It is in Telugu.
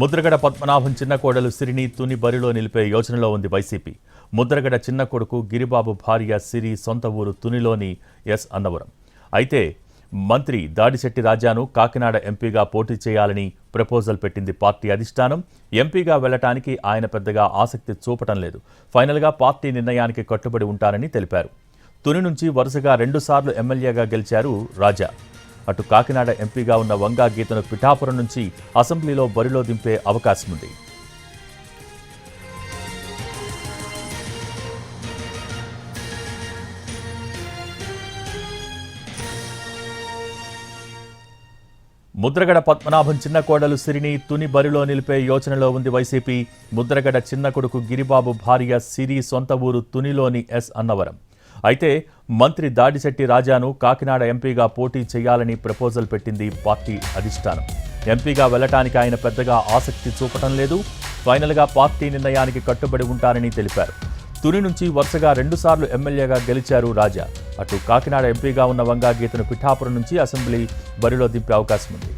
ముద్రగడ పద్మనాభం చిన్న కోడలు సిరిని తుని బరిలో నిలిపే యోచనలో ఉంది వైసీపీ. ముద్రగడ చిన్న కొడుకు గిరిబాబు భార్య సిరి సొంత ఊరు తునిలోని ఎస్. అన్నవరం. అయితే మంత్రి దాడిశెట్టి రాజాను కాకినాడ ఎంపీగా పోటీ చేయాలని ప్రపోజల్ పెట్టింది పార్టీ అధిష్టానం. ఎంపీగా వెళ్ళటానికి ఆయన పెద్దగా ఆసక్తి చూపటం లేదు. ఫైనల్గా పార్టీ నిర్ణయానికి కట్టుబడి ఉంటారని తెలిపారు. తుని నుంచి వరుసగా రెండుసార్లు ఎమ్మెల్యేగా గెలిచారు రాజా. అటు కాకినాడ ఎంపీగా ఉన్న వంగా గీతను పిఠాపురం నుంచి అసెంబ్లీలో బరిలో దింపే అవకాశం ఉంది ముద్రగడ పద్మనాభం చిన్న కోడలు సిరిని తుని బరిలో నిలిపే యోచనలో ఉంది వైసీపీ. ముద్రగడ చిన్న కొడుకు గిరిబాబు భార్య సిరి సొంత ఊరు తునిలోని ఎస్ అన్నవరం. అయితే మంత్రి దాడిశెట్టి రాజాను కాకినాడ ఎంపీగా పోటీ చేయాలని ప్రపోజల్ పెట్టింది పార్టీ అధిష్టానం. ఎంపీగా వెళ్ళటానికి ఆయన పెద్దగా ఆసక్తి చూపటం లేదు. ఫైనల్గా పార్టీ నిర్ణయానికి కట్టుబడి ఉంటారని తెలిపారు. తుని నుంచి వరుసగా రెండుసార్లు ఎమ్మెల్యేగా గెలిచారు రాజా. అటు కాకినాడ ఎంపీగా ఉన్న వంగా గీతను పిఠాపురం నుంచి అసెంబ్లీ బరిలో దింపే అవకాశం ఉంది